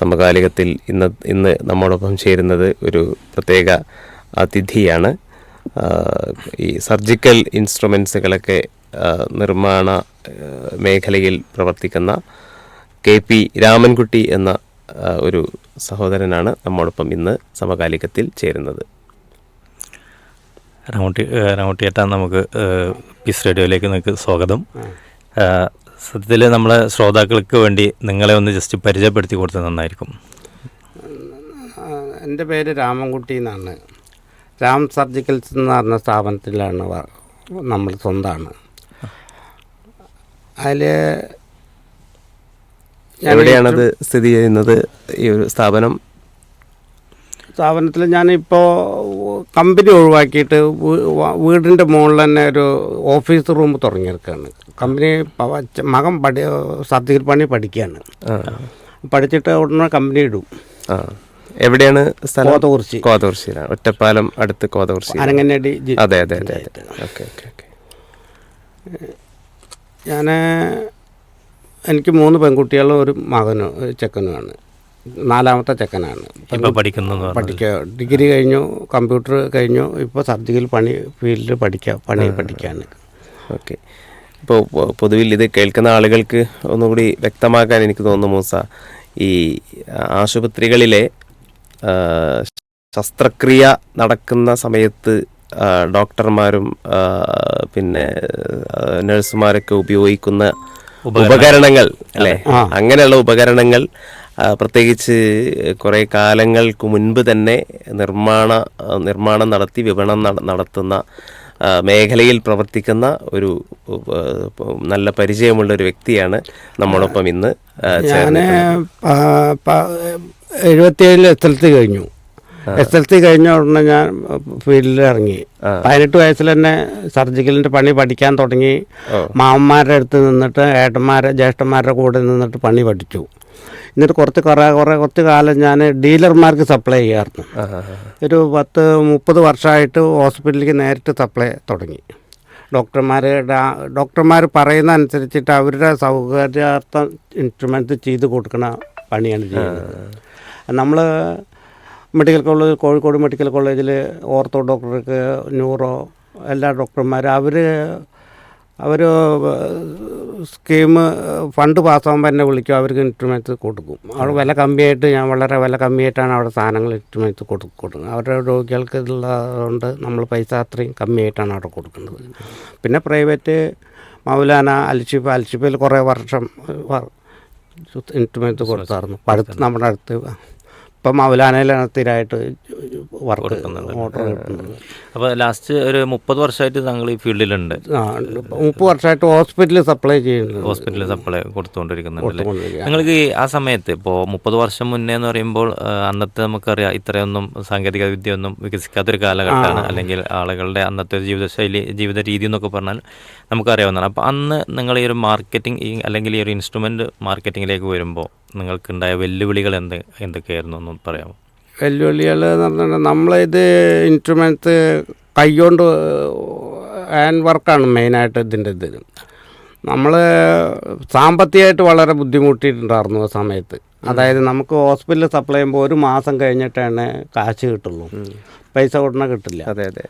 സമകാലികത്തിൽ ഇന്ന് ഇന്ന് നമ്മോടൊപ്പം ചേരുന്നത് ഒരു പ്രത്യേക അതിഥിയാണ്. ഈ സർജിക്കൽ ഇൻസ്ട്രുമെൻസുകളൊക്കെ നിർമ്മാണ മേഖലയിൽ പ്രവർത്തിക്കുന്ന കെ പി രാമൻകുട്ടി എന്ന ഒരു സഹോദരനാണ് നമ്മോടൊപ്പം ഇന്ന് സമകാലികത്തിൽ ചേരുന്നത്. രാമൂട്ടി രാമൂട്ടിയേട്ടാ നമുക്ക് പീസ് റേഡിയോയിലേക്ക് നിങ്ങൾക്ക് സ്വാഗതം. സത്യത്തിൽ നമ്മളെ ശ്രോതാക്കൾക്ക് വേണ്ടി നിങ്ങളെ ഒന്ന് ജസ്റ്റ് പരിചയപ്പെടുത്തി കൊടുത്തത് നന്നായിരിക്കും. എന്റെ പേര് രാമൻകുട്ടി എന്നാണ്. രാം സർജിക്കൽസ് എന്ന് പറഞ്ഞ സ്ഥാപനത്തിലാണ് നമ്മൾ സ്വന്തമാണ് അതിൽ എവിടെയാണത് സ്ഥിതി ചെയ്യുന്നത് ഈ ഒരു സ്ഥാപനം? സ്ഥാപനത്തിൽ ഞാനിപ്പോൾ കമ്പനി ഒഴിവാക്കിയിട്ട് വീടിന്റെ മുകളിൽ തന്നെ ഒരു ഓഫീസ് റൂം തുടങ്ങിയെടുക്കുകയാണ് കമ്പനി മകൻ പഠി സർജിക്കൽ പണി പഠിക്കുകയാണ്. പഠിച്ചിട്ട് ഉടനെ കമ്പനി ഇടും. എവിടെയാണ് സ്ഥലം? കോതകുറിശി. കോതകുറിശിയിലാണ് ഒറ്റപ്പാലം അടുത്ത് കോതകുറിശി അരങ്ങനടി അതെ അതെ അതെ ഓക്കെ ഓക്കെ ഓക്കെ. ഞാൻ എനിക്ക് മൂന്ന് പെൺകുട്ടികളും ഒരു മകനും ചെക്കനുമാണ്. നാലാമത്തെ ചെക്കനാണ്. ഇപ്പൊ പഠിക്കുന്നു എന്ന് പഠിക്കുക ഡിഗ്രി കഴിഞ്ഞു കമ്പ്യൂട്ടർ കഴിഞ്ഞു ഇപ്പോൾ സർജിക്കൽ പണി ഫീൽഡിൽ പഠിക്കുക പണി പഠിക്കുകയാണ് ഓക്കെ. ഇപ്പോൾ പൊതുവിൽ ഇത് കേൾക്കുന്ന ആളുകൾക്ക് ഒന്നുകൂടി വ്യക്തമാക്കാൻ എനിക്ക് തോന്നുന്നു മൂസ. ഈ ആശുപത്രികളിലെ ശസ്ത്രക്രിയ നടക്കുന്ന സമയത്ത് ഡോക്ടർമാരും പിന്നെ നഴ്സുമാരൊക്കെ ഉപയോഗിക്കുന്ന ഉപകരണങ്ങൾ. അല്ലേ? അങ്ങനെയുള്ള ഉപകരണങ്ങൾ പ്രത്യേകിച്ച് കുറേ കാലങ്ങൾക്ക് മുൻപ് തന്നെ നിർമ്മാണ നിർമ്മാണം നടത്തി വിപണനം നടത്തുന്ന മേഖലയിൽ പ്രവർത്തിക്കുന്ന ഒരു നല്ല പരിചയമുള്ള ഒരു വ്യക്തിയാണ് നമ്മളൊപ്പം ഇന്ന് ഞാൻ. എഴുപത്തിയേഴിൽ എസ് എൽ സി കഴിഞ്ഞു. എസ് എൽ സി കഴിഞ്ഞ ഉടനെ ഞാൻ ഫീൽഡിൽ ഇറങ്ങി പതിനെട്ട് വയസ്സിൽ തന്നെ സർജിക്കലിന്റെ പണി പഠിക്കാൻ തുടങ്ങി. മാമന്മാരുടെ അടുത്ത് നിന്നിട്ട് ഏട്ടന്മാരെ ജ്യേഷ്ഠന്മാരുടെ കൂടെ നിന്നിട്ട് പണി പഠിച്ചു. എന്നിട്ട് കുറച്ച് കുറേ കുറേ കുറച്ച് കാലം ഞാൻ ഡീലർമാർക്ക് സപ്ലൈ ചെയ്യാറുണ്ട്. ഒരു പത്ത് മുപ്പത് വർഷമായിട്ട് ഹോസ്പിറ്റലിലേക്ക് നേരിട്ട് സപ്ലൈ തുടങ്ങി. ഡോക്ടർമാർ ഡോക്ടർമാർ പറയുന്ന അനുസരിച്ചിട്ട് അവരുടെ സൗകര്യാർത്ഥം ഇൻസ്ട്രുമെന്റ് ചെയ്ത് കൊടുക്കുന്ന പണിയാണ് ചെയ്യുന്നത്. നമ്മൾ മെഡിക്കൽ കോളേജ് കോഴിക്കോട് മെഡിക്കൽ കോളേജിൽ ഓർത്തോ ഡോക്ടർക്ക് ന്യൂറോ എല്ലാ ഡോക്ടർമാരും അവർ അവർ സ്കീം ഫണ്ട് പാസ്സാകുമ്പോൾ എന്നെ വിളിക്കും. അവർക്ക് ഇൻസ്ട്രുമെന്റ്സ് കൊടുക്കും. അവിടെ വില കമ്മിയായിട്ട് ഞാൻ വളരെ വില കമ്മിയായിട്ടാണ് അവിടെ സാധനങ്ങൾ ഇൻസ്ട്രുമെന്റ്സ് കൊടുക്കും കൊടുക്കുന്നത്. അവരുടെ രോഗികൾക്ക് ഇതുള്ളതുകൊണ്ട് നമ്മൾ പൈസ അത്രയും കമ്മിയായിട്ടാണ് അവിടെ കൊടുക്കുന്നത്. പിന്നെ പ്രൈവറ്റ് മൗലാന അൽഷിഫ് അൽഷിഫയിൽ കുറേ വർഷം ഇൻസ്ട്രുമെന്റ്സ് കൊടുത്തായിരുന്നു. അടുത്ത് നമ്മുടെ അടുത്ത്. ഇപ്പം മൗലാനയിലാണ് സ്ഥിരമായിട്ട് വർക്ക് ഓർഡർ അപ്പോൾ ലാസ്റ്റ് ഒരു മുപ്പത് വർഷമായിട്ട് താങ്കൾ ഈ ഫീൽഡിലുണ്ട്. മുപ്പത് വർഷമായിട്ട് ഹോസ്പിറ്റലിൽ സപ്ലൈ ചെയ്യുന്നു ഹോസ്പിറ്റലിൽ സപ്ലൈ കൊടുത്തുകൊണ്ടിരിക്കുന്നുണ്ട്. നിങ്ങൾക്ക് ആ സമയത്ത് ഇപ്പോൾ മുപ്പത് വർഷം മുന്നേ എന്ന് പറയുമ്പോൾ അന്നത്തെ നമുക്കറിയാം ഇത്രയൊന്നും സാങ്കേതിക വിദ്യ ഒന്നും വികസിക്കാത്തൊരു കാലഘട്ടമാണ്. അല്ലെങ്കിൽ ആളുകളുടെ അന്നത്തെ ജീവിതശൈലി ജീവിത രീതി എന്നൊക്കെ പറഞ്ഞാൽ നമുക്കറിയാവുന്നതാണ്. അപ്പോൾ അന്ന് നിങ്ങൾ ഈ ഒരു മാർക്കറ്റിംഗ് ഈ അല്ലെങ്കിൽ ഈ ഒരു ഇൻസ്ട്രുമെന്റ് മാർക്കറ്റിങ്ങിലേക്ക് വരുമ്പോൾ നിങ്ങൾക്കുണ്ടായ വെല്ലുവിളികൾ എന്ത് എന്തൊക്കെയായിരുന്നു എന്ന് പറയാമോ? വെല്ലുവിളികൾ എന്ന് പറഞ്ഞാൽ നമ്മളിത് ഇൻസ്ട്രുമെന്റ്സ് കൈകൊണ്ട് ഹാൻഡ് വർക്കാണ് മെയിനായിട്ട് ഇതിന്റെ ഇത്. നമ്മൾ സാമ്പത്തികമായിട്ട് വളരെ ബുദ്ധിമുട്ടിയിട്ടുണ്ടായിരുന്നു ആ സമയത്ത്. അതായത് നമുക്ക് ഹോസ്പിറ്റലിൽ സപ്ലൈ ചെയ്യുമ്പോൾ ഒരു മാസം കഴിഞ്ഞിട്ടാണ് കാശ് കിട്ടുള്ളൂ. പൈസ ഉടനെ കിട്ടില്ല. അതെ അതെ.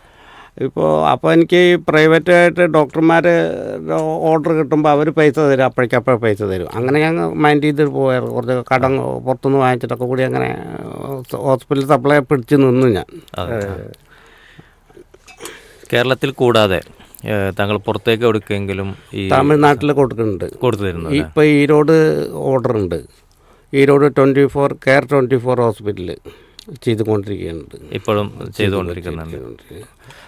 ഇപ്പോൾ അപ്പോൾ എനിക്ക് പ്രൈവറ്റായിട്ട് ഡോക്ടർമാർ ഓർഡർ കിട്ടുമ്പോൾ അവർ പൈസ തരും അപ്പോഴേക്കപ്പോഴേ പൈസ തരും. അങ്ങനെ ഞങ്ങൾ മൈൻഡ് ചെയ്തിട്ട് പോയായിരുന്നു. കുറച്ച് കടം പുറത്തുനിന്ന് വാങ്ങിച്ചിട്ടൊക്കെ കൂടി അങ്ങനെ ഹോസ്പിറ്റൽ സപ്ലൈ പിടിച്ച് നിന്നു ഞാൻ. കേരളത്തിൽ കൂടാതെ താങ്കൾ പുറത്തേക്ക് കൊടുക്കുമെങ്കിലും ഈ തമിഴ്നാട്ടിൽ കൊടുക്കുന്നുണ്ട്. കൊടുത്തു തരുന്നത് ഇപ്പോൾ ഈരോട് ഓർഡർ ഉണ്ട്. Erode twenty four care twenty four hospital ചെയ്തുകൊണ്ടിരിക്കുന്നുണ്ട്. ഇപ്പോഴും ചെയ്തുകൊണ്ടിരിക്കുന്നുണ്ട്.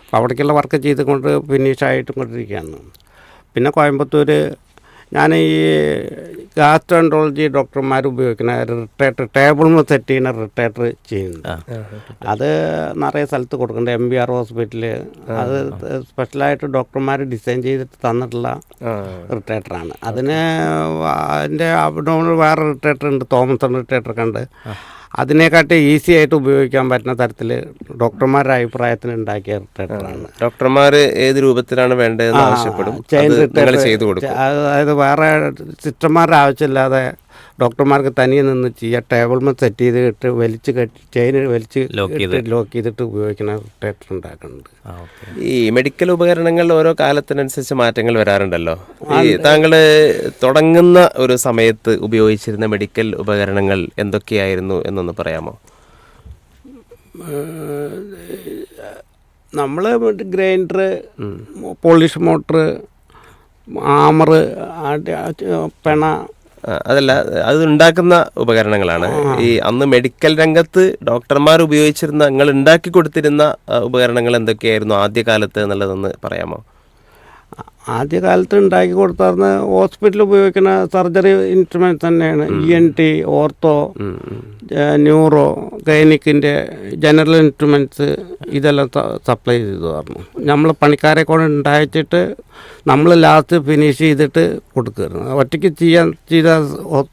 അപ്പോൾ അവിടേക്കുള്ള വർക്ക് ചെയ്തുകൊണ്ട് ഫിനിഷ് ആയിട്ടും കൊണ്ടിരിക്കുകയാണ്. പിന്നെ കോയമ്പത്തൂർ ഞാൻ ഈ ഗാസ്ട്രോൻട്രോളജി ഡോക്ടർമാർ ഉപയോഗിക്കുന്ന റിട്ടേറ്റർ ടേബിൾ സെറ്റ് ചെയ്യുന്ന റിട്ടേറ്റർ ചെയ്യുന്നുണ്ട്. അത് നിറയെ സ്ഥലത്ത് കൊടുക്കുന്നുണ്ട്. M B R hospital. അത് സ്പെഷ്യലായിട്ട് ഡോക്ടർമാർ ഡിസൈൻ ചെയ്തിട്ട് തന്നിട്ടുള്ള റിട്ടേറ്ററാണ് അതിന് അതിന്റെ അബ്ഡോമിൽ വേറെ റിട്ടേറ്റർ ഉണ്ട് തോമസൺ റിട്ടേറ്ററൊക്കെ ഉണ്ട് അതിനെക്കാട്ടി ഈസി ആയിട്ട് ഉപയോഗിക്കാൻ പറ്റുന്ന തരത്തിൽ ഡോക്ടർമാരുടെ അഭിപ്രായത്തിന് ഉണ്ടാക്കിയ റിട്ടേറ്ററാണ് ഡോക്ടർമാർ ഏത് രൂപത്തിലാണ് വേണ്ടതെന്ന് ആവശ്യപ്പെടും. അതായത് വേറെ സിസ്റ്റർമാരുടെ ആവശ്യമില്ലാതെ ഡോക്ടർമാർക്ക് തനിയെ നിന്ന് ചെയ്യുക ടേബിൾമേൽ സെറ്റ് ചെയ്തിട്ട് വലിച്ച് കെട്ടി ചെയിൻ വലിച്ച് ലോക്ക് ചെയ്ത്. ലോക്ക് ചെയ്തിട്ട് ഉപയോഗിക്കുന്ന റൊട്ടേറ്റർ ഉണ്ടാക്കുന്നുണ്ട് ഈ മെഡിക്കൽ ഉപകരണങ്ങൾ ഓരോ കാലത്തിനനുസരിച്ച് മാറ്റങ്ങൾ വരാറുണ്ടല്ലോ. ഈ താങ്കൾ തുടങ്ങുന്ന ഒരു സമയത്ത് ഉപയോഗിച്ചിരുന്ന മെഡിക്കൽ ഉപകരണങ്ങൾ എന്തൊക്കെയായിരുന്നു എന്നൊന്ന് പറയാമോ? നമ്മൾ ഗ്രൈൻഡർ പോളിഷ് മോട്ടർ ആമറ് പെണ അതല്ല അത് ഉണ്ടാക്കുന്ന ഉപകരണങ്ങളാണ്. ഈ അന്ന് മെഡിക്കൽ രംഗത്ത് ഡോക്ടർമാർ ഉപയോഗിച്ചിരുന്ന നിങ്ങൾ ഉണ്ടാക്കി കൊടുത്തിരുന്ന ഉപകരണങ്ങൾ എന്തൊക്കെയായിരുന്നു ആദ്യകാലത്ത് എന്നുള്ളതൊന്ന് പറയാമോ? ആദ്യകാലത്ത് ഉണ്ടാക്കി കൊടുത്താർന്ന് ഹോസ്പിറ്റലിൽ ഉപയോഗിക്കുന്ന സർജറി ഇൻസ്ട്രുമെന്റ് തന്നെയാണ് E N T ortho. Neuro ഗൈനിക്കിന്റെ general instruments ഇതെല്ലാം സപ്ലൈ ചെയ്തു പറഞ്ഞു നമ്മൾ പണിക്കാരെ കൊണ്ട് ഉണ്ടായിച്ചിട്ട് നമ്മൾ ലാസ്റ്റ് ഫിനിഷ് ചെയ്തിട്ട് കൊടുക്കുകയായിരുന്നു ഒറ്റയ്ക്ക് ചെയ്യാൻ ചെയ്താൽ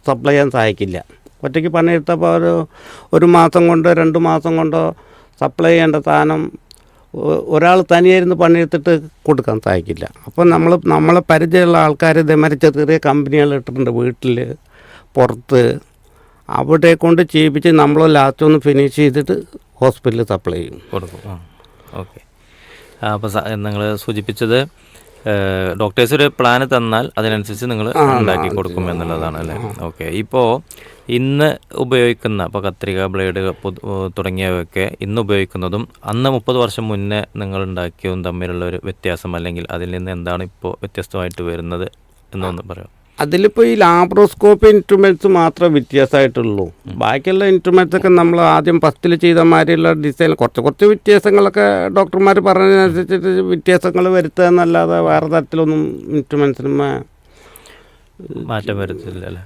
സപ്ലൈ ചെയ്യാൻ സഹായിക്കില്ല ഒറ്റയ്ക്ക് പണിയെടുത്തപ്പോൾ ഒരു ഒരു മാസം കൊണ്ടോ രണ്ട് മാസം കൊണ്ടോ സപ്ലൈ ചെയ്യേണ്ട സാധനം ഒരാൾ തനിയായിരുന്നു പണിയെടുത്തിട്ട് കൊടുക്കാൻ സാധിക്കില്ല. അപ്പം നമ്മൾ നമ്മളെ പരിചയമുള്ള ആൾക്കാർ ഇതേമാതിരി ചെറിയ ചെറിയ കമ്പനികൾ ഇട്ടിട്ടുണ്ട് വീട്ടിൽ പുറത്ത്. അവിടെ കൊണ്ട് ചെയ്യിപ്പിച്ച് നമ്മൾ ലാസ്റ്റ് ഒന്ന് ഫിനിഷ് ചെയ്തിട്ട് ഹോസ്പിറ്റലിൽ സപ്ലൈ ചെയ്യും. കൊടുക്കും. ഓക്കെ. അപ്പോൾ നിങ്ങൾ സൂചിപ്പിച്ചത് ഡോക്ടേഴ്സ് ഒരു പ്ലാൻ തന്നാൽ അതിനനുസരിച്ച് നിങ്ങൾ ഉണ്ടാക്കി കൊടുക്കും എന്നുള്ളതാണ് അല്ലേ? ഓക്കെ ഇപ്പോൾ ഇന്ന് ഉപയോഗിക്കുന്ന ഇപ്പോൾ കത്രിക ബ്ലേഡ് തുടങ്ങിയവയൊക്കെ ഇന്ന് ഉപയോഗിക്കുന്നതും അന്ന് മുപ്പത് വർഷം മുന്നേ നിങ്ങൾ ഉണ്ടാക്കിയതും തമ്മിലുള്ള ഒരു വ്യത്യാസം അല്ലെങ്കിൽ അതിൽ നിന്ന് എന്താണ് ഇപ്പോൾ വ്യത്യസ്തമായിട്ട് വരുന്നത് എന്നൊന്ന് പറയാം. അതിലിപ്പോൾ ഈ ലാബ്രോസ്കോപ്പ് ഇൻസ്ട്രുമെന്റ്സ് മാത്രമേ വ്യത്യാസമായിട്ടുള്ളൂ. ബാക്കിയുള്ള ഇൻസ്ട്രുമെന്റ്സ് ഒക്കെ നമ്മൾ ആദ്യം ഫസ്റ്റിൽ ചെയ്ത മാതിരിയുള്ള ഡിസൈൻ കുറച്ച് കുറച്ച് വ്യത്യാസങ്ങളൊക്കെ ഡോക്ടർമാർ പറഞ്ഞതിനനുസരിച്ചിട്ട് വ്യത്യാസങ്ങൾ വരുത്തുക എന്നല്ലാതെ വേറെ തരത്തിലൊന്നും ഇൻസ്ട്രുമെൻസിനും മാറ്റം വരുത്തില്ല അല്ലേ?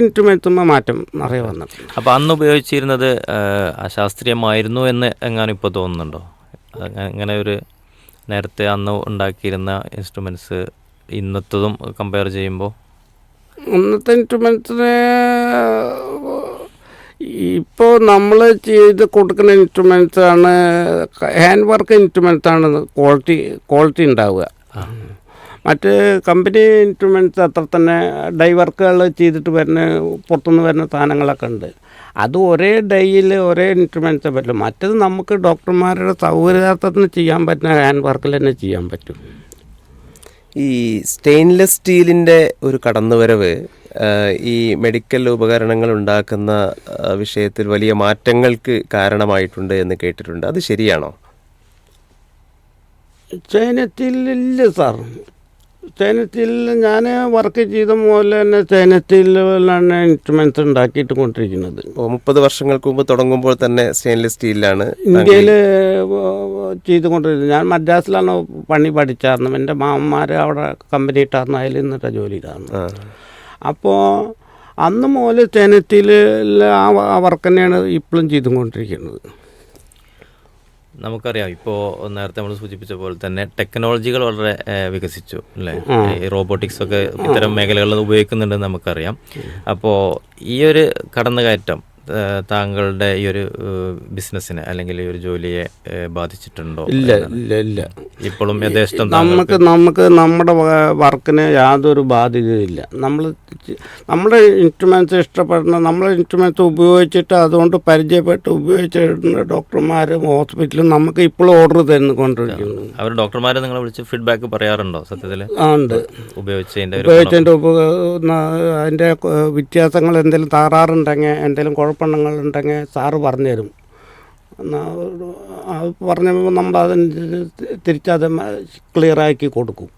ഇൻസ്ട്രുമെൻസുമ്പോൾ മാറ്റം നിറയെ വന്നിട്ടുണ്ട്. അപ്പോൾ അന്ന് ഉപയോഗിച്ചിരുന്നത് അശാസ്ത്രീയമായിരുന്നു എന്ന് എങ്ങാനും ഇപ്പോൾ തോന്നുന്നുണ്ടോ? അങ്ങനെ ഒരു നേരത്തെ അന്ന് ഉണ്ടാക്കിയിരുന്ന ഇൻസ്ട്രുമെന്റ്സ് ഇന്നത്തതും കമ്പയർ ചെയ്യുമ്പോൾ ഇന്നത്തെ ഇൻസ്ട്രുമെൻസിന് ഇപ്പോൾ നമ്മൾ ചെയ്ത് കൊടുക്കുന്ന ഇൻസ്ട്രുമെൻസ് ആണ് ഹാൻഡ് വർക്ക് ഇൻസ്ട്രുമെൻസ് ആണ് ക്വാളിറ്റി ക്വാളിറ്റി ഉണ്ടാവുക മറ്റ് കമ്പനി ഇൻസ്ട്രുമെന്റ്സ് അത്ര തന്നെ ഡൈ വർക്കുകൾ ചെയ്തിട്ട് വരുന്ന പുറത്തുനിന്ന് വരുന്ന സാധനങ്ങളൊക്കെ ഉണ്ട്. അത് ഒരേ ഡൈയിൽ ഒരേ ഇൻസ്ട്രുമെന്റ്സേ പറ്റുള്ളൂ മറ്റത് നമുക്ക് ഡോക്ടർമാരുടെ സൗകര്യാർത്ഥത്തിന് ചെയ്യാൻ പറ്റുന്ന ഹാൻഡ് വർക്കിൽ തന്നെ ചെയ്യാൻ പറ്റും. ഈ സ്റ്റെയിൻലെസ് സ്റ്റീലിന്റെ ഒരു കടന്നുവരവ് ഈ മെഡിക്കൽ ഉപകരണങ്ങൾ ഉണ്ടാക്കുന്ന വിഷയത്തിൽ വലിയ മാറ്റങ്ങൾക്ക് കാരണമായിട്ടുണ്ട് എന്ന് കേട്ടിട്ടുണ്ട്. അത് ശരിയാണോ? ചൈനത്തിൽ ഇല്ല സാർ. ചൈനത്തിൽ ഞാൻ വർക്ക് ചെയ്ത പോലെ തന്നെ ചൈനത്തിലാണ് ഇൻസ്ട്രുമെന്റ്സ് ഉണ്ടാക്കിയിട്ട് കൊണ്ടിരിക്കുന്നത് മുപ്പത് വർഷങ്ങൾക്ക് മുമ്പ് തുടങ്ങുമ്പോൾ തന്നെ സ്റ്റെയിൻലെസ് സ്റ്റീലിലാണ് ഇന്ത്യയിൽ ചെയ്തുകൊണ്ടിരുന്നത്. ഞാൻ മദ്രാസിലാണ് പണി പഠിച്ചായിരുന്നു എന്റെ മാമന്മാർ അവിടെ കമ്പനി ഇട്ടായിരുന്നു അതിൽ നിന്നിട്ട് ജോലി ചെയ്തായിരുന്നു അപ്പോൾ അന്ന് മുതൽ ചൈനത്തിൽ ആ വർക്ക് തന്നെയാണ് ഇപ്പോഴും ചെയ്തുകൊണ്ടിരിക്കുന്നത്. നമുക്കറിയാം. ഇപ്പോൾ നേരത്തെ നമ്മൾ സൂചിപ്പിച്ച പോലെ തന്നെ ടെക്നോളജികൾ വളരെ വികസിച്ചു അല്ലേ? ഈ റോബോട്ടിക്സ് ഒക്കെ ഇത്തരം മേഖലകളിൽ ഉപയോഗിക്കുന്നുണ്ടെന്ന് നമുക്കറിയാം. അപ്പോൾ ഈ ഒരു കടന്നുകയറ്റം താങ്കളുടെ ഈ ഒരു ബിസിനസ്സിനെ അല്ലെങ്കിൽ ഈ ഒരു ജോലിയെ ബാധിച്ചിട്ടുണ്ടോ ഇല്ല ഇല്ല ഇല്ല. ഇപ്പോഴും യഥേഷ്ടം നമുക്ക് നമുക്ക് നമ്മുടെ വർക്കിന് യാതൊരു ബാധ്യതയില്ല നമ്മൾ നമ്മുടെ ഇൻസ്ട്രുമെന്റ്സ് ഇഷ്ടപ്പെടുന്ന നമ്മളെ ഇൻസ്ട്രുമെന്റ്സ് ഉപയോഗിച്ചിട്ട് അതുകൊണ്ട് പരിചയപ്പെട്ട് ഉപയോഗിച്ചിട്ടുണ്ട് ഡോക്ടർമാരും ഹോസ്പിറ്റലും നമുക്ക് ഇപ്പോഴും ഓർഡർ തരുന്നു കൊണ്ടിരിക്കുന്നു അവർ ഡോക്ടർമാരെ നിങ്ങളെ വിളിച്ച് ഫീഡ്ബാക്ക് പറയാറുണ്ടോ സത്യത്തിൽ ഉണ്ട്. ഉപയോഗിച്ചതിന്റെ ഉപയോഗിച്ചതിന്റെ അതിന്റെ വ്യത്യാസങ്ങൾ എന്തെങ്കിലും താറാറുണ്ടെങ്കിൽ എന്തെങ്കിലും കുഴപ്പമുണ്ടെങ്കിൽ സാറ് പറഞ്ഞു തരും പറഞ്ഞപ്പോൾ നമ്മൾ അതിന് തിരിച്ചത് ക്ലിയറാക്കി കൊടുക്കും.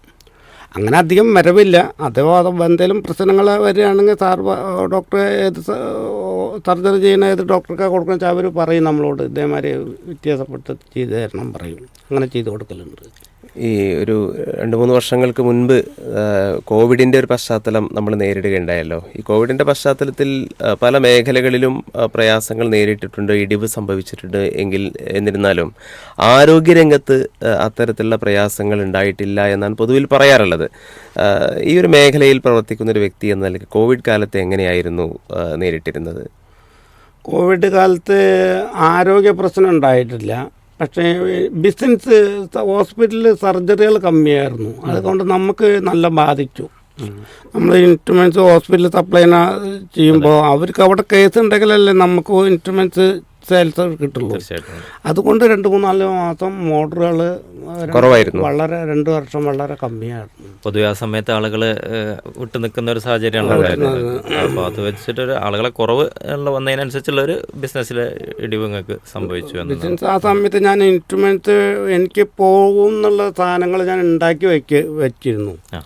അങ്ങനെ അധികം വരവില്ല. അഥവാ എന്തെങ്കിലും പ്രശ്നങ്ങൾ വരികയാണെങ്കിൽ സാർ ഡോക്ടറെ ഏത് സർജറി ചെയ്യുന്ന ഏത് ഡോക്ടർക്ക് കൊടുക്കുന്ന വെച്ചാൽ അവർ പറയും നമ്മളോട് ഇതേമാതിരി വ്യത്യാസപ്പെട്ട് ചെയ്തു തരണം പറയും. അങ്ങനെ ചെയ്ത് കൊടുക്കലുണ്ട്. ഈ ഒരു രണ്ട് മൂന്ന് വർഷങ്ങൾക്ക് മുൻപ് കോവിഡിന്റെ ഒരു പശ്ചാത്തലം നമ്മൾ നേരിടുകയുണ്ടായല്ലോ. ഈ കോവിഡിന്റെ പശ്ചാത്തലത്തിൽ പല മേഖലകളിലും പ്രയാസങ്ങൾ നേരിട്ടിട്ടുണ്ട് ഇടിവ് സംഭവിച്ചിട്ടുണ്ട് എങ്കിൽ എന്നിരുന്നാലും ആരോഗ്യരംഗത്ത് അത്തരത്തിലുള്ള പ്രയാസങ്ങൾ ഉണ്ടായിട്ടില്ല എന്നാണ് പൊതുവിൽ പറയാറുള്ളത്. ഈ ഒരു മേഖലയിൽ പ്രവർത്തിക്കുന്ന ഒരു വ്യക്തി എന്ന നിലയ്ക്ക് കോവിഡ് കാലത്ത് എങ്ങനെയായിരുന്നു നേരിട്ടിരുന്നത്? കോവിഡ് കാലത്ത് ആരോഗ്യ പ്രശ്നം ഉണ്ടായിട്ടില്ല. പക്ഷേ ബിസിനസ് ഹോസ്പിറ്റലിൽ സർജറികൾ കമ്മിയായിരുന്നു. അതുകൊണ്ട് നമുക്ക് നല്ല ബാധിച്ചു. നമ്മൾ ഇൻസ്ട്രുമെന്റ്സ് ഹോസ്പിറ്റലിൽ സപ്ലൈ ചെയ്യുമ്പോൾ അവർക്ക് അവിടെ കേസ് ഉണ്ടെങ്കിലല്ലേ നമുക്ക് ഇൻസ്ട്രുമെന്റ്സ് സെയിൽസ് കിട്ടുള്ളൂ. തീർച്ചയായിട്ടും. അതുകൊണ്ട് രണ്ട് മൂന്നാൽ മാസം മോട്ടറുകൾ കുറവായിരുന്നു. വളരെ രണ്ട് വർഷം വളരെ കമ്മിയായിരുന്നു. പൊതുവെ ആ സമയത്ത് ആളുകൾ വിട്ടു നിൽക്കുന്ന ഒരു സാഹചര്യമാണ് അപ്പോൾ അത് വെച്ചിട്ട് ഒരു ആളുകളെ കുറവ് ഉള്ള വന്നതിനനുസരിച്ചുള്ള ഒരു ബിസിനസ്സിലെ ഇടിവ് നിങ്ങൾക്ക് സംഭവിച്ചു ബിസിനസ് ആ സമയത്ത് ഞാൻ ഇൻസ്ട്രുമെന്റ്സ് എനിക്ക് പോകും എന്നുള്ള സാധനങ്ങൾ ഞാൻ ഉണ്ടാക്കി വെക്ക വെച്ചിരുന്നു. ആ.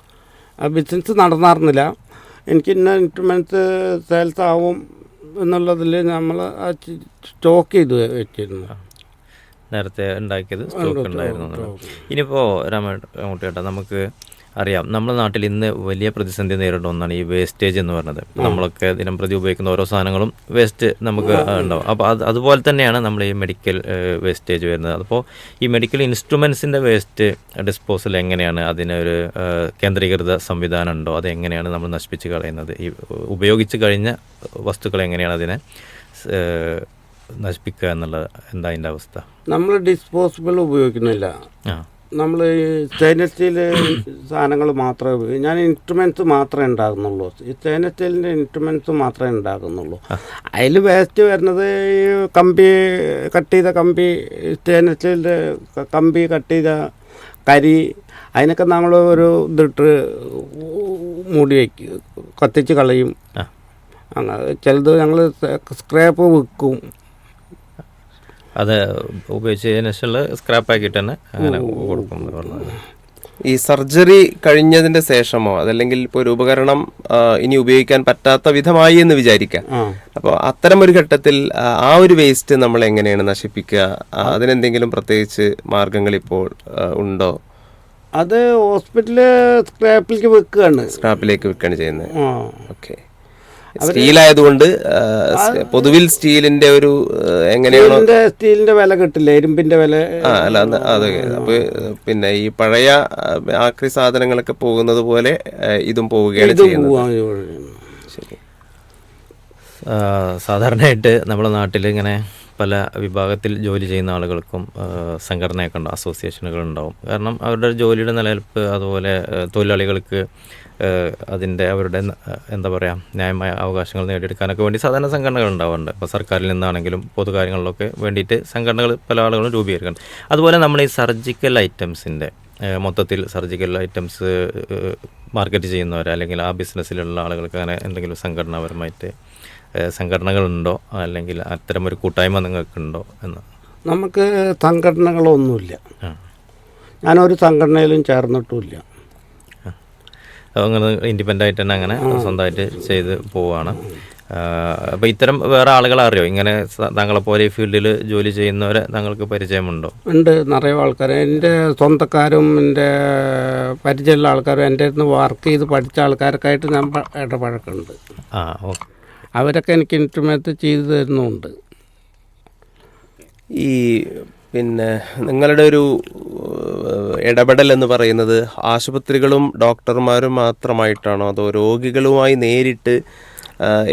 ആ ബിസിനസ് നടന്നായിരുന്നില്ല എനിക്ക് ഇന്ന ഇൻസ്ട്രുമെന്റ്സ് സെയിൽസ് ആവും എന്നുള്ളതിൽ നമ്മൾ സ്റ്റോക്ക് ചെയ്ത് വെച്ചിരുന്നു. നേരത്തെ ഉണ്ടാക്കിയത് സ്റ്റോക്ക് ഉണ്ടായിരുന്നു. ഇനിയിപ്പോൾ രാമേട്ട നമുക്ക് അറിയാം. നമ്മുടെ നാട്ടിൽ ഇന്ന് വലിയ പ്രതിസന്ധി നേരിടുന്ന ഒന്നാണ് ഈ വേസ്റ്റേജ് എന്ന് പറയുന്നത്. നമ്മളൊക്കെ ദിനം പ്രതി ഉപയോഗിക്കുന്ന ഓരോ സാധനങ്ങളും വേസ്റ്റ് നമുക്ക് ഉണ്ടാവും. അപ്പോൾ അത് അതുപോലെ തന്നെയാണ് നമ്മൾ ഈ മെഡിക്കൽ വേസ്റ്റേജ് വരുന്നത്. അപ്പോൾ ഈ മെഡിക്കൽ ഇൻസ്ട്രുമെൻസിന്റെ വേസ്റ്റ് ഡിസ്പോസൽ എങ്ങനെയാണ്? അതിനൊരു കേന്ദ്രീകൃത സംവിധാനം ഉണ്ടോ? അത് എങ്ങനെയാണ് നമ്മൾ നശിപ്പിച്ച് കളയുന്നത്? ഈ ഉപയോഗിച്ച് കഴിഞ്ഞ വസ്തുക്കൾ എങ്ങനെയാണ് അതിനെ നശിപ്പിക്കുക എന്നുള്ളത്? എന്താ അതിന്റെ അവസ്ഥ? നമ്മൾ ഡിസ്പോസിബിൾ ഉപയോഗിക്കുന്നില്ല. ആ. നമ്മൾ ഈ സ്റ്റെയിൻലെസ് സാധനങ്ങൾ മാത്രമേ ഉപയോഗിക്കും ഞാൻ ഇൻസ്ട്രുമെന്റ്സ് മാത്രമേ ഉണ്ടാകുന്നുള്ളൂ. ഈ സ്റ്റെയിൻലെസ് സ്റ്റീലിന്റെ ഇൻസ്ട്രുമെന്റ്സ് മാത്രമേ ഉണ്ടാകുന്നുള്ളൂ. അതിൽ വേസ്റ്റ് വരുന്നത് ഈ കമ്പി കട്ട് ചെയ്ത കമ്പി സ്റ്റെയിൻലെസ് സ്റ്റീലിന്റെ കമ്പി കട്ട് ചെയ്ത കരി അതിനൊക്കെ നമ്മൾ ഒരു ഇതിട്ട് മൂടി വയ്ക്കും കത്തിച്ച് കളയും. അങ്ങനെ ചിലത് ഞങ്ങൾ സ്ക്രാപ്പ് വിൽക്കും അത് ഉപയോഗിച്ച് ശേഷമുള്ള സ്ക്രാപ്പ് ആക്കിയിട്ട് തന്നെ അങ്ങനെ കൊടുക്കും എന്ന് പറഞ്ഞത് ഈ സർജറി കഴിഞ്ഞതിന്റെ ശേഷമോ അതല്ലെങ്കിൽ ഇപ്പോൾ ഒരു ഉപകരണം ഇനി ഉപയോഗിക്കാൻ പറ്റാത്ത വിധമായി എന്ന് വിചാരിക്കാം അപ്പോൾ അത്തരം ഒരു ഘട്ടത്തിൽ ആ, ഒരു വേസ്റ്റ് നമ്മൾ എങ്ങനെയാണ് നശിപ്പിക്കുക? അതിനെന്തെങ്കിലും പ്രത്യേകിച്ച് മാർഗങ്ങൾ ഇപ്പോൾ ഉണ്ടോ? അത് ഹോസ്പിറ്റലിൽ സ്ക്രാപ്പിലേക്ക് വെക്കുകയാണ്. സ്ക്രാപ്പിലേക്ക് വെക്കുകയാണ് ചെയ്യുന്നത്. ഓക്കെ സ്റ്റീൽ ആയതുകൊണ്ട് പൊതുവിൽ സ്റ്റീലിന്റെ ഒരു എങ്ങനെയാണോ സ്റ്റീലിന്റെ വില കിട്ടില്ല ഇരുമ്പിന്റെ വില. അല്ല അതെ അപ്പൊ പിന്നെ ഈ പഴയ ആക്രി സാധനങ്ങളൊക്കെ പോകുന്നത് പോലെ ഇതും പോവുകയാണ് ചെയ്യുന്നത്. സാധാരണയായിട്ട് നമ്മുടെ നാട്ടിൽ ഇങ്ങനെ പല വിഭാഗത്തിൽ ജോലി ചെയ്യുന്ന ആളുകൾക്കും സംഘടനയൊക്കെ ഉണ്ടാവും അസോസിയേഷനുകൾ ഉണ്ടാവും. കാരണം അവരുടെ ജോലിയുടെ നിലനിൽപ്പ് അതുപോലെ തൊഴിലാളികൾക്ക് അതിന്റെ അവരുടെ എന്താ പറയുക ന്യായമായ അവകാശങ്ങൾ നേടിയെടുക്കാനൊക്കെ വേണ്ടി സാധാരണ സംഘടനകൾ ഉണ്ടാവാറുണ്ട്. ഇപ്പോൾ സർക്കാരിൽ നിന്നാണെങ്കിലും പൊതുകാര്യങ്ങളിലൊക്കെ വേണ്ടിയിട്ട് സംഘടനകൾ പല ആളുകളും രൂപീകരിക്കുന്നുണ്ട്. അതുപോലെ നമ്മൾ ഈ സർജിക്കൽ ഐറ്റംസിന്റെ മൊത്തത്തിൽ സർജിക്കൽ ഐറ്റംസ് മാർക്കറ്റ് ചെയ്യുന്നവർ അല്ലെങ്കിൽ ആ ബിസിനസ്സിലുള്ള ആളുകൾക്ക് അങ്ങനെ എന്തെങ്കിലും സംഘടനാപരമായിട്ട് സംഘടനകളുണ്ടോ? അല്ലെങ്കിൽ അത്തരമൊരു കൂട്ടായ്മ നിങ്ങൾക്കുണ്ടോ എന്ന്. നമുക്ക് സംഘടനകളൊന്നുമില്ല. ഞാനൊരു സംഘടനയിലും ചേർന്നിട്ടുമില്ല. അങ്ങനെ ഇൻഡിപെൻഡന്റ് ആയിട്ട് തന്നെ അങ്ങനെ സ്വന്തമായിട്ട് ചെയ്ത് പോവുകയാണ് അപ്പോൾ ഇത്തരം വേറെ ആളുകളെ അറിയോ? ഇങ്ങനെ താങ്കളെപ്പോലെ ഈ ഫീൽഡിൽ ജോലി ചെയ്യുന്നവരെ താങ്കൾക്ക് പരിചയമുണ്ടോ? ഉണ്ട് നിറയെ ആൾക്കാർ എന്റെ സ്വന്തക്കാരും എന്റെ പരിചയമുള്ള ആൾക്കാരും എന്റെ അടുത്ത് വർക്ക് ചെയ്ത് പഠിച്ച ആൾക്കാർക്കായിട്ട് ഞാൻ ഇടപഴക്കുണ്ട്. ആ ഓക്കെ. അവരൊക്കെ എനിക്ക് ഇൻസ്ട്രുമെന്റ് ചെയ്തു തരുന്നുണ്ട്. ഈ പിന്നെ നിങ്ങളുടെ ഒരു ഇടപെടൽ എന്ന് പറയുന്നത് ആശുപത്രികളും ഡോക്ടർമാരും മാത്രമായിട്ടാണോ? അതോ രോഗികളുമായി നേരിട്ട്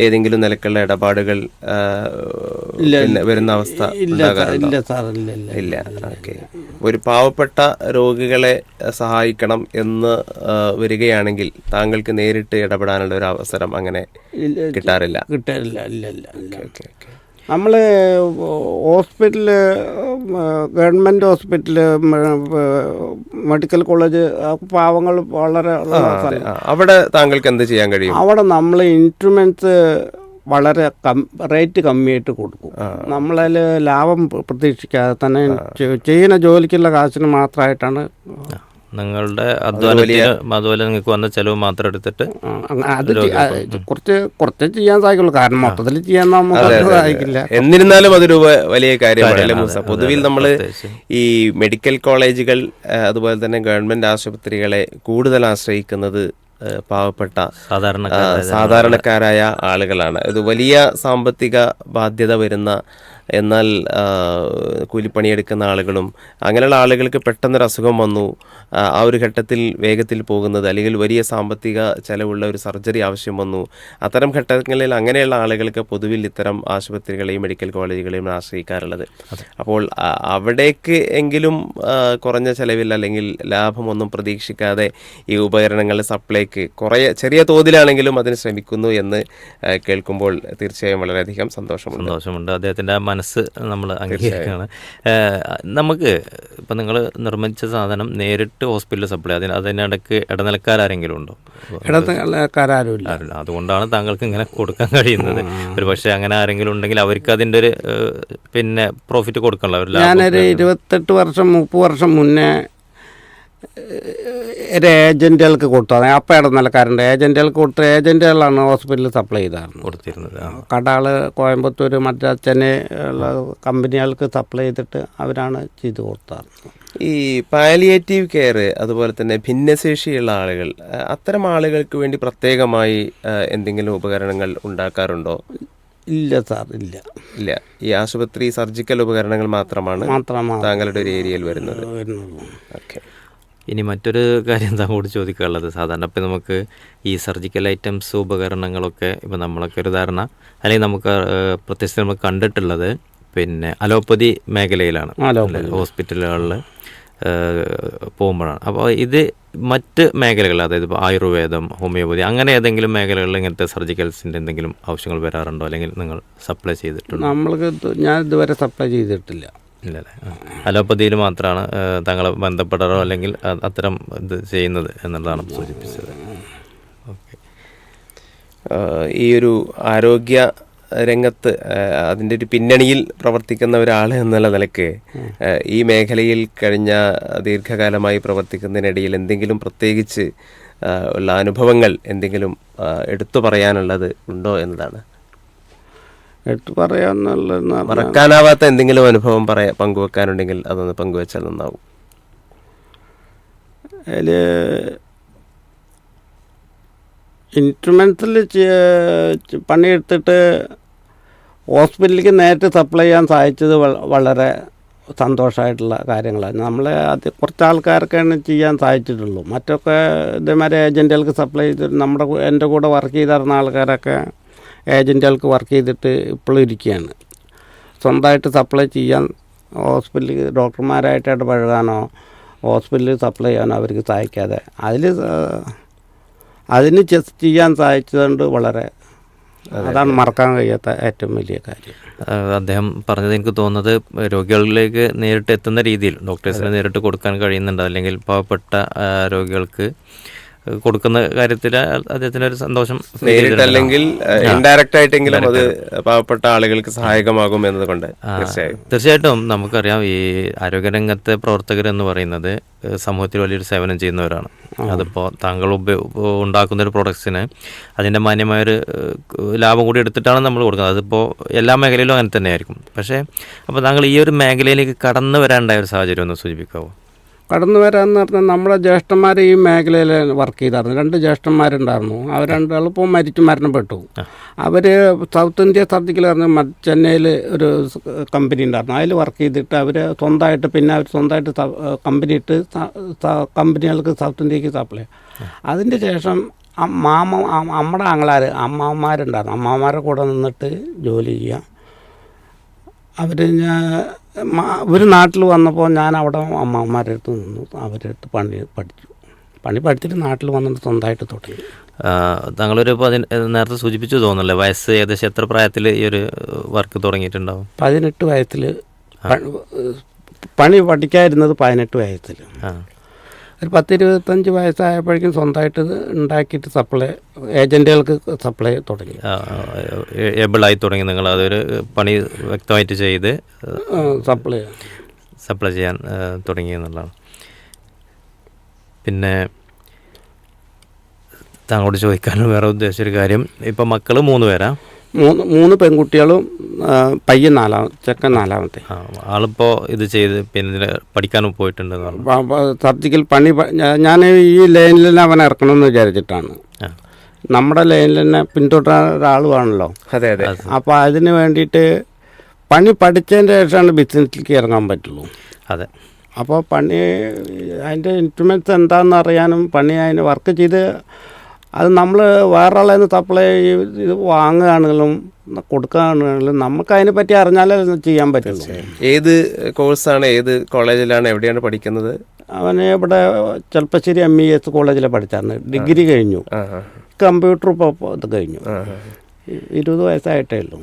ഏതെങ്കിലും നിലക്കുള്ള ഇടപാടുകൾ വരുന്ന അവസ്ഥ ഇല്ല ഓക്കെ. ഒരു പാവപ്പെട്ട രോഗികളെ സഹായിക്കണം എന്ന് വരികയാണെങ്കിൽ താങ്കൾക്ക് നേരിട്ട് ഇടപെടാനുള്ള ഒരു അവസരം അങ്ങനെ കിട്ടാറില്ല. കിട്ടാറില്ല. ഇല്ല ഇല്ല ഓക്കെ ഓക്കെ. നമ്മൾ hospital government hospital medical college പാവങ്ങൾ വളരെ അവിടെ താങ്കൾക്ക് എന്ത് ചെയ്യാൻ കഴിയും? അവിടെ നമ്മൾ ഇൻസ്ട്രുമെന്റ്സ് വളരെ കം റേറ്റ് കമ്മിയായിട്ട് കൊടുക്കും. നമ്മളതിൽ ലാഭം പ്രതീക്ഷിക്കാതെ തന്നെ ചെയ്യുന്ന ജോലിക്കുള്ള കാശിന് മാത്രമായിട്ടാണ് നിങ്ങളുടെ അതുപോലെ നിങ്ങൾക്ക് വന്ന ചെലവ് മാത്രം എടുത്തിട്ട് അത് കുറച്ച് കുറച്ച് ചെയ്യാൻ സാധിക്കുള്ളൂ. കാരണം മൊത്തത്തിൽ ചെയ്യാൻ നമുക്ക് സാധിക്കില്ല. എന്നിരുന്നാലും അതൊരു വലിയ കാര്യമാണ് മൂസ? പൊതുവിൽ നമ്മൾ ഈ മെഡിക്കൽ കോളേജുകൾ അതുപോലെ തന്നെ ഗവൺമെന്റ് ആശുപത്രികളെ കൂടുതൽ ആശ്രയിക്കുന്നത് പാവപ്പെട്ട സാധാരണ സാധാരണക്കാരായ ആളുകളാണ്. ഇത് വലിയ സാമ്പത്തിക ബാധ്യത വരുന്ന എന്നാൽ കൂലിപ്പണിയെടുക്കുന്ന ആളുകളും അങ്ങനെയുള്ള ആളുകൾക്ക് പെട്ടെന്നൊരു അസുഖം വന്നു. ആ, ഒരു ഘട്ടത്തിൽ വേഗത്തിൽ പോകുന്നത് അല്ലെങ്കിൽ വലിയ സാമ്പത്തിക ചെലവുള്ള ഒരു സർജറി ആവശ്യം വന്നു. അത്തരം ഘട്ടങ്ങളിൽ അങ്ങനെയുള്ള ആളുകൾക്ക് പൊതുവിൽ ഇത്തരം ആശുപത്രികളെയും മെഡിക്കൽ കോളേജുകളെയും ആശ്രയിക്കാറുള്ളത്. അപ്പോൾ അവിടേക്ക് എങ്കിലും കുറഞ്ഞ ചെലവിൽ അല്ലെങ്കിൽ ലാഭമൊന്നും പ്രതീക്ഷിക്കാതെ ഈ ഉപകരണങ്ങൾ സപ്ലൈക്ക് കുറേ ചെറിയ തോതിലാണെങ്കിലും അതിന് ശ്രമിക്കുന്നു എന്ന് കേൾക്കുമ്പോൾ തീർച്ചയായും വളരെയധികം സന്തോഷമുണ്ട്. സന്തോഷമുണ്ട്. അദ്ദേഹത്തിന്റെ മനസ്സ് നമ്മൾ അംഗീകരിക്കുകയാണ്. നമുക്ക് ഇപ്പം നിങ്ങൾ നിർമ്മിച്ച സാധനം നേരിട്ട് ഹോസ്പിറ്റലിൽ സപ്ലൈ അതിന് അതിനിടയ്ക്ക് ഇടനിലക്കാരെങ്കിലും ഉണ്ടോ? ആരുമില്ല. അതുകൊണ്ടാണ് താങ്കൾക്ക് ഇങ്ങനെ കൊടുക്കാൻ കഴിയുന്നത്. ഒരു പക്ഷേ അങ്ങനെ ആരെങ്കിലും ഉണ്ടെങ്കിൽ അവർക്ക് അതിന്റെ ഒരു പിന്നെ പ്രോഫിറ്റ് കൊടുക്കണല്ലോ. ഞാനൊരു ഇരുപത്തെട്ട് വർഷം മുപ്പത് വർഷം മുന്നേ ഒരു ഏജന്റുകൾക്ക് കൊടുത്തത് അപ്പം ഇടനിലക്കാരുണ്ട് ഏജന്റുകൾക്ക് കൊടുത്ത ഏജന്റുകളാണ് ഹോസ്പിറ്റലിൽ സപ്ലൈ ചെയ്തായിരുന്നു കൊടുത്തിരുന്നത്. ആ. കടകൾ കോയമ്പത്തൂർ മറ്റേ ചെന്നൈ ഉള്ള കമ്പനികൾക്ക് സപ്ലൈ ചെയ്തിട്ട് അവരാണ് ചെയ്ത് കൊടുത്തത് ഈ പാലിയേറ്റീവ് കെയർ അതുപോലെ തന്നെ ഭിന്നശേഷിയുള്ള ആളുകൾ അത്തരം ആളുകൾക്ക് വേണ്ടി പ്രത്യേകമായി എന്തെങ്കിലും ഉപകരണങ്ങൾ ഉണ്ടാക്കാറുണ്ടോ? ഇല്ല സാർ ഇല്ല. ഇല്ല. ഈ ആശുപത്രി സർജിക്കൽ ഉപകരണങ്ങൾ മാത്രമാണ് മാത്രമാണ് താങ്കളുടെ ഒരു ഏരിയയിൽ വരുന്നത്. വരുന്നുള്ളൂ ഓക്കെ. ഇനി മറ്റൊരു കാര്യം എന്താ കൂടി ചോദിക്കാനുള്ളത്? സാധാരണ ഇപ്പം നമുക്ക് ഈ സർജിക്കൽ ഐറ്റംസ് ഉപകരണങ്ങളൊക്കെ ഇപ്പം നമ്മളൊക്കെ ഒരു ധാരണ അല്ലെങ്കിൽ നമുക്ക് പ്രത്യേകിച്ച് നമ്മൾ കണ്ടിട്ടുള്ളത് പിന്നെ അലോപ്പതി മേഖലയിലാണ്. ഹോസ്പിറ്റലുകളിൽ പോകുമ്പോഴാണ്. അപ്പോൾ ഇത് മറ്റ് മേഖലകൾ അതായത് ഇപ്പോൾ ആയുർവേദം ഹോമിയോപ്പതി അങ്ങനെ ഏതെങ്കിലും മേഖലകളിൽ ഇങ്ങനത്തെ സർജിക്കൽസിന്റെ എന്തെങ്കിലും ആവശ്യങ്ങൾ വരാറുണ്ടോ? അല്ലെങ്കിൽ നിങ്ങൾ സപ്ലൈ ചെയ്തിട്ടുണ്ടോ? നമ്മൾക്ക് ഞാൻ ഇതുവരെ സപ്ലൈ ചെയ്തിട്ടില്ല. ഇല്ലല്ലേ. അലോപ്പതിയിൽ മാത്രമാണ് തങ്ങളെ ബന്ധപ്പെടാറോ അല്ലെങ്കിൽ അത്തരം ഇത് ചെയ്യുന്നത് എന്നുള്ളതാണ് സൂചിപ്പിച്ചത്. ഓക്കെ. ഈ ഒരു ആരോഗ്യ രംഗത്ത് അതിന്റെ ഒരു പിന്നണിയിൽ പ്രവർത്തിക്കുന്ന ഒരാൾ എന്നുള്ള നിലയ്ക്ക് ഈ മേഖലയിൽ കഴിഞ്ഞ ദീർഘകാലമായി പ്രവർത്തിക്കുന്നതിനിടയിൽ എന്തെങ്കിലും പ്രത്യേകിച്ച് ഉള്ള അനുഭവങ്ങൾ എന്തെങ്കിലും എടുത്തു പറയാനുള്ളത് ഉണ്ടോ എന്നതാണ്? എടുത്ത് പറയാന്നുള്ളതെന്ന് പറഞ്ഞാൽ മറക്കാനാവാത്ത എന്തെങ്കിലും അനുഭവം പറയാ പങ്കുവെക്കാനുണ്ടെങ്കിൽ അതൊന്ന് പങ്കുവെച്ചാൽ നന്നാവും. അതിൽ ഇൻസ്ട്രുമെൻസിൽ പണിയെടുത്തിട്ട് ഹോസ്പിറ്റലിലേക്ക് നേരിട്ട് സപ്ലൈ ചെയ്യാൻ സാധിച്ചത് വളരെ സന്തോഷമായിട്ടുള്ള കാര്യങ്ങളാണ്. നമ്മൾ അത് കുറച്ച് ആൾക്കാർക്കാണ് ചെയ്യാൻ സാധിച്ചിട്ടുള്ളൂ. മറ്റൊക്കെ ഇതേമാതിരി ഏജന്റുകൾക്ക് സപ്ലൈ ചെയ്തിട്ട് നമ്മുടെ എന്റെ കൂടെ വർക്ക് ചെയ്തിരുന്ന ആൾക്കാരൊക്കെ ഏജന്റുകൾക്ക് വർക്ക് ചെയ്തിട്ട് ഇപ്പോഴും ഇരിക്കുകയാണ് സ്വന്തമായിട്ട് സപ്ലൈ ചെയ്യാൻ ഹോസ്പിറ്റലിൽ ഡോക്ടർമാരായിട്ട് ഇടപഴകാനോ ഹോസ്പിറ്റലിൽ സപ്ലൈ ചെയ്യാനോ അവർക്ക് സഹായിക്കാതെ. അതിൽ അതിന് ചെയ്യാൻ സഹായിച്ചതുകൊണ്ട് വളരെ അതാണ് മറക്കാൻ കഴിയാത്ത ഏറ്റവും വലിയ കാര്യം. അദ്ദേഹം പറഞ്ഞത് എനിക്ക് തോന്നുന്നത് രോഗികളിലേക്ക് നേരിട്ട് എത്തുന്ന രീതിയിൽ ഡോക്ടേഴ്സിന് നേരിട്ട് കൊടുക്കാൻ കഴിയുന്നുണ്ട്. അല്ലെങ്കിൽ പാവപ്പെട്ട രോഗികൾക്ക് കൊടുക്കുന്ന കാര്യത്തിൽ അദ്ദേഹത്തിന് ഒരു സന്തോഷം നേരിട്ട് അല്ലെങ്കിൽ ഇൻഡയറക്റ്റ് ആയിട്ടെങ്കിലും അത് പാവപ്പെട്ട ആളുകൾക്ക് സഹായകമാകും എന്നതുകൊണ്ട് തീർച്ചയായിട്ടും നമുക്കറിയാം ഈ ആരോഗ്യരംഗത്തെ പ്രവർത്തകർ എന്ന് പറയുന്നത് സമൂഹത്തിൽ വലിയൊരു സേവനം ചെയ്യുന്നവരാണ്. അതിപ്പോൾ താങ്കൾ ഉപ ഉണ്ടാക്കുന്ന ഒരു പ്രൊഡക്ട്സിന് അതിന്റെ മാന്യമായൊരു ലാഭം കൂടി എടുത്തിട്ടാണ് നമ്മൾ കൊടുക്കുന്നത്. അതിപ്പോൾ എല്ലാ മേഖലയിലും അങ്ങനെ തന്നെയായിരിക്കും. പക്ഷേ അപ്പോൾ താങ്കൾ ഈ ഒരു മേഖലയിലേക്ക് കടന്നു വരാനുണ്ടായ ഒരു സാഹചര്യം ഒന്ന് സൂചിപ്പിക്കാവോ? കടന്നു വരാമെന്ന് പറഞ്ഞാൽ നമ്മുടെ ജ്യേഷ്ഠന്മാർ ഈ മേഖലയിൽ വർക്ക് ചെയ്തായിരുന്നു. രണ്ട് ജ്യേഷ്ഠന്മാരുണ്ടായിരുന്നു. അവർ രണ്ടാളും ഇപ്പോൾ മരിച്ചു മരണപ്പെട്ടു. അവർ സൗത്ത് ഇന്ത്യ സർജിക്കൽ പറഞ്ഞ ചെന്നൈയിൽ ഒരു കമ്പനി ഉണ്ടായിരുന്നു. അതിൽ വർക്ക് ചെയ്തിട്ട് അവർ സ്വന്തമായിട്ട് പിന്നെ അവർ സ്വന്തമായിട്ട് കമ്പനി ഇട്ട് കമ്പനികൾക്ക് സൗത്ത് ഇന്ത്യയ്ക്ക് സപ്ലൈ അതിന്റെ ശേഷം മാമ നമ്മുടെ ആങ്ങളാർ അമ്മാവന്മാരുണ്ടായിരുന്നു. അമ്മാവന്മാരുടെ കൂടെ നിന്നിട്ട് ജോലി ചെയ്യുക അവർ ഞാൻ ഒരു നാട്ടിൽ വന്നപ്പോൾ ഞാൻ അവിടെ അമ്മമാരുടെ അടുത്ത് നിന്നു. അവരുടെ അടുത്ത് പണി പഠിച്ചു. പണി പഠിച്ചിട്ട് നാട്ടിൽ വന്നിട്ട് സ്വന്തമായിട്ട് തുടങ്ങി. താങ്കളൊരു നേരത്തെ സൂചിപ്പിച്ചു തോന്നുന്നല്ലേ വയസ്സ് ഏകദേശം എത്ര പ്രായത്തിൽ ഈ ഒരു വർക്ക് തുടങ്ങിയിട്ടുണ്ടാവും? പതിനെട്ട് വയസ്സിൽ പണി പഠിക്കാതിരുന്നത് പതിനെട്ട് വയസ്സിൽ ആ. ഒരു പത്ത് ഇരുപത്തഞ്ച് വയസ്സായപ്പോഴേക്കും സ്വന്തമായിട്ട് ഉണ്ടാക്കിയിട്ട് സപ്ലൈ ഏജന്റുകൾക്ക് സപ്ലൈ തുടങ്ങി. ഏബിളായി തുടങ്ങി നിങ്ങൾ അതൊരു പണി വ്യക്തമായിട്ട് ചെയ്ത് സപ്ലൈ സപ്ലൈ ചെയ്യാൻ തുടങ്ങി എന്നുള്ളതാണ്. പിന്നെ താങ്കളോട് ചോദിക്കാനും വേറെ ഉദ്ദേശിച്ചൊരു കാര്യം ഇപ്പം മക്കൾ മൂന്ന് പേരാ. മൂന്ന് മൂന്ന് പെൺകുട്ടികളും പയ്യൻ നാലാം ചെക്കൻ നാലാമത്തെ. ആളിപ്പോൾ ഇത് ചെയ്ത് പിന്നെ ഇതിന് പഠിക്കാനും പോയിട്ടുണ്ട് സർജിക്കൽ പണി ഞാൻ ഈ ലൈനിൽ തന്നെ അവൻ ഇറക്കണമെന്ന് വിചാരിച്ചിട്ടാണ്. നമ്മുടെ ലൈനിൽ തന്നെ പിന്തുടരാൻ ഒരാളുമാണല്ലോ അതെ അതെ. അപ്പോൾ അതിന് വേണ്ടിയിട്ട് പണി പഠിച്ചതിന്റെ ശേഷമാണ് ബിസിനസ്സിലേക്ക് ഇറങ്ങാൻ പറ്റുള്ളൂ. അതെ. അപ്പോൾ പണി അതിന്റെ ഇൻസ്ട്രുമെന്റ്സ് എന്താണെന്ന് അറിയാനും പണി അതിന് വർക്ക് ചെയ്ത് അത് നമ്മൾ വേറൊരാളെ നിന്ന് സപ്ലൈ ഇത് വാങ്ങുകയാണെങ്കിലും കൊടുക്കുകയാണെങ്കിലും നമുക്ക് അതിനെ പറ്റി അറിഞ്ഞാലേ ചെയ്യാൻ പറ്റുള്ളൂ. ഏത് കോഴ്സാണ് ഏത് കോളേജിലാണ് എവിടെയാണ് പഠിക്കുന്നത്? അവന് ഇവിടെ ചെൽപ്പശ്ശേരി എം ഇ എസ് കോളേജിൽ പഠിച്ചാണ്. ഡിഗ്രി കഴിഞ്ഞു. കമ്പ്യൂട്ടർ ഇപ്പോൾ ഇത് കഴിഞ്ഞു. ഇരുപത് വയസ്സായിട്ടേ ഉള്ളൂ.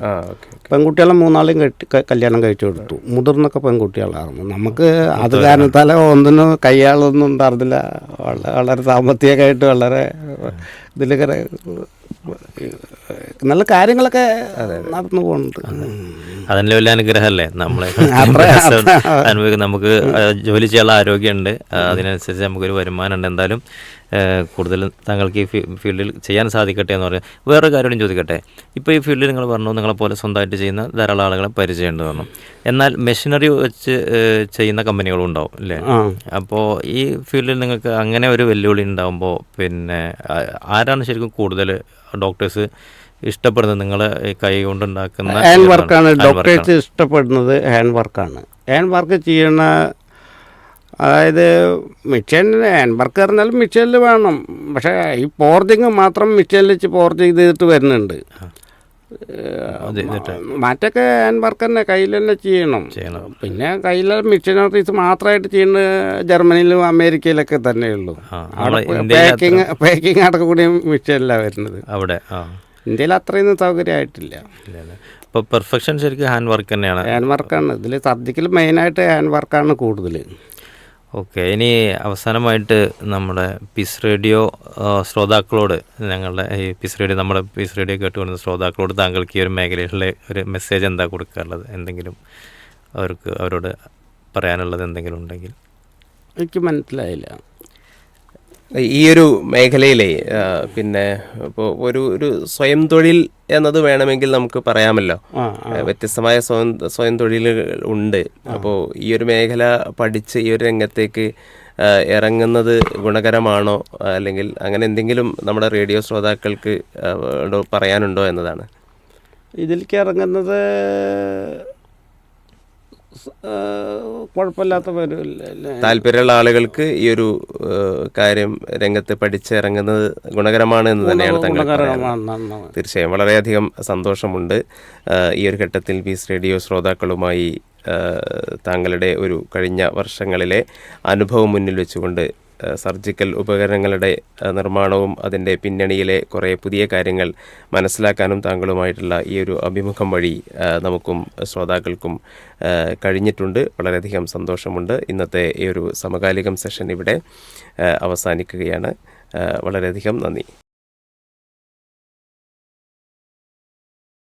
പെൺകുട്ടികളെ മൂന്നാളും കെട്ടി കല്യാണം കഴിച്ചു കൊടുത്തു. മുതിർന്നൊക്കെ പെൺകുട്ടികളായിരുന്നു. നമുക്ക് അത് കാരണത്താൽ ഒന്നിനും കയ്യാളൊന്നും ഉണ്ടായിരുന്നില്ല വളരെ സാമ്പത്തികമായിട്ട് വളരെ ഇതിലൊക്കെ നല്ല കാര്യങ്ങളൊക്കെ നടന്നു പോകുന്നുണ്ട്. അതിന്റെ വലിയ അനുഗ്രഹമല്ലേ? നമ്മളെ അനുഭവിക്കും നമുക്ക് ജോലി ചെയ്യാനുള്ള ആരോഗ്യമുണ്ട്. അതിനനുസരിച്ച് നമുക്കൊരു വരുമാനമുണ്ട്. എന്തായാലും കൂടുതൽ താങ്കൾക്ക് ഈ ഫീൽഡിൽ ചെയ്യാൻ സാധിക്കട്ടെ എന്ന് പറയാം. വേറെ കാര്യം ചോദിക്കട്ടെ? ഇപ്പോൾ ഈ ഫീൽഡിൽ നിങ്ങൾ പറഞ്ഞു നിങ്ങളെപ്പോലെ സ്വന്തമായിട്ട് ചെയ്യുന്ന ധാരാളം ആളുകളെ പരിചയമുണ്ട് പറഞ്ഞു. എന്നാൽ മെഷീനറി വെച്ച് ചെയ്യുന്ന കമ്പനികളും ഉണ്ടാവും അല്ലേ അപ്പോൾ ഈ ഫീൽഡിൽ നിങ്ങൾക്ക് അങ്ങനെ ഒരു വെല്ലുവിളി ഉണ്ടാകുമ്പോൾ പിന്നെ ആരാണ് ശരിക്കും കൂടുതൽ ഡോക്ടേഴ്സ് ഇഷ്ടപ്പെടുന്നത്? നിങ്ങൾ കൈ കൊണ്ടുണ്ടാക്കുന്ന ഹാൻഡ് വർക്കാണ് ഡോക്ടേഴ്സ് ഇഷ്ടപ്പെടുന്നത് ഹാൻഡ് വർക്കാണ് ഹാൻഡ് വർക്ക് ചെയ്യണ അതായത് മിഷ്യൻ ഹാൻഡ് വർക്ക് പറഞ്ഞാലും വേണം. പക്ഷേ ഈ പോർജിങ് മാത്രം മിഷ്യനിൽ വെച്ച് പോർജ് ചെയ്തിട്ട് വരുന്നുണ്ട്. മറ്റൊക്കെ ഹാൻഡ് വർക്ക് തന്നെ കയ്യിൽ തന്നെ ചെയ്യണം. പിന്നെ കയ്യിലെ മിഷനറീസ് മാത്രമായിട്ട് ചെയ്യുന്നത് ജർമ്മനിയിലും അമേരിക്കയിലൊക്കെ തന്നെയുള്ളൂ. പാക്കിങ് പാക്കിങ് അടക്കം കൂടി മിഷനിലാണ് വരുന്നത്. അവിടെ ഇന്ത്യയിൽ അത്രയൊന്നും സൗകര്യമായിട്ടില്ല. അപ്പോൾ പെർഫെക്ഷൻ ശരിക്കും ഹാൻഡ് വർക്ക് തന്നെയാണ്. ഹാൻഡ് വർക്കാണ്. ഇതിൽ സർജിക്കൽ മെയിനായിട്ട് ഹാൻഡ് വർക്കാണ് കൂടുതൽ ഓക്കെ ഇനി അവസാനമായിട്ട് നമ്മുടെ പിസ് റേഡിയോ ശ്രോതാക്കളോട് ഞങ്ങളുടെ ഈ പിസ് റേഡിയോ നമ്മുടെ പിസ് റേഡിയോ കേട്ടുകൊണ്ടിരുന്ന ശ്രോതാക്കളോട് താങ്കൾക്ക് ഈ ഒരു മേഖലയിലെ ഒരു മെസ്സേജ് എന്താ കൊടുക്കാറുള്ളത്? എന്തെങ്കിലും അവർക്ക് അവരോട് പറയാനുള്ളത് എന്തെങ്കിലും ഉണ്ടെങ്കിൽ. എനിക്ക് മനസ്സിലായില്ല. ഈ ഒരു മേഖലയിലെ പിന്നെ ഇപ്പോൾ ഒരു ഒരു സ്വയം തൊഴിൽ എന്നത് വേണമെങ്കിൽ നമുക്ക് പറയാമല്ലോ. വ്യത്യസ്തമായ സ്വയം സ്വയം തൊഴിലുകൾ ഉണ്ട്. അപ്പോൾ ഈ ഒരു മേഖല പഠിച്ച് ഈ ഒരു രംഗത്തേക്ക് ഇറങ്ങുന്നത് ഗുണകരമാണോ? അല്ലെങ്കിൽ അങ്ങനെ എന്തെങ്കിലും നമ്മുടെ റേഡിയോ ശ്രോതാക്കൾക്ക് പറയാനുണ്ടോ എന്നതാണ്. ഇതിലേക്ക് ഇറങ്ങുന്നത് സ്- ആ, കുഴപ്പമില്ലാത്ത താല്പര്യമുള്ള ആളുകൾക്ക് ഈ ഒരു കാര്യം രംഗത്ത് പഠിച്ചിറങ്ങുന്നത് ഗുണകരമാണ് എന്ന് തന്നെയാണ്. തീർച്ചയായും. വളരെയധികം സന്തോഷമുണ്ട് ഈ ഒരു ഘട്ടത്തിൽ പീസ് റേഡിയോ ശ്രോതാക്കളുമായി താങ്കളുടെ ഒരു കഴിഞ്ഞ വർഷങ്ങളിലെ അനുഭവം മുന്നിൽ വെച്ചുകൊണ്ട് സർജിക്കൽ ഉപകരണങ്ങളുടെ നിർമ്മാണവും അതിന്റെ പിന്നണിയിലെ കുറേ പുതിയ കാര്യങ്ങൾ മനസ്സിലാക്കാനും താങ്കളുമായിട്ടുള്ള ഈ ഒരു അഭിമുഖം വഴി നമുക്കും ശ്രോതാക്കൾക്കും കഴിഞ്ഞിട്ടുണ്ട്. വളരെയധികം സന്തോഷമുണ്ട്. ഇന്നത്തെ ഈ ഒരു സമകാലികം സെഷൻ ഇവിടെ അവസാനിക്കുകയാണ്. വളരെയധികം നന്ദി.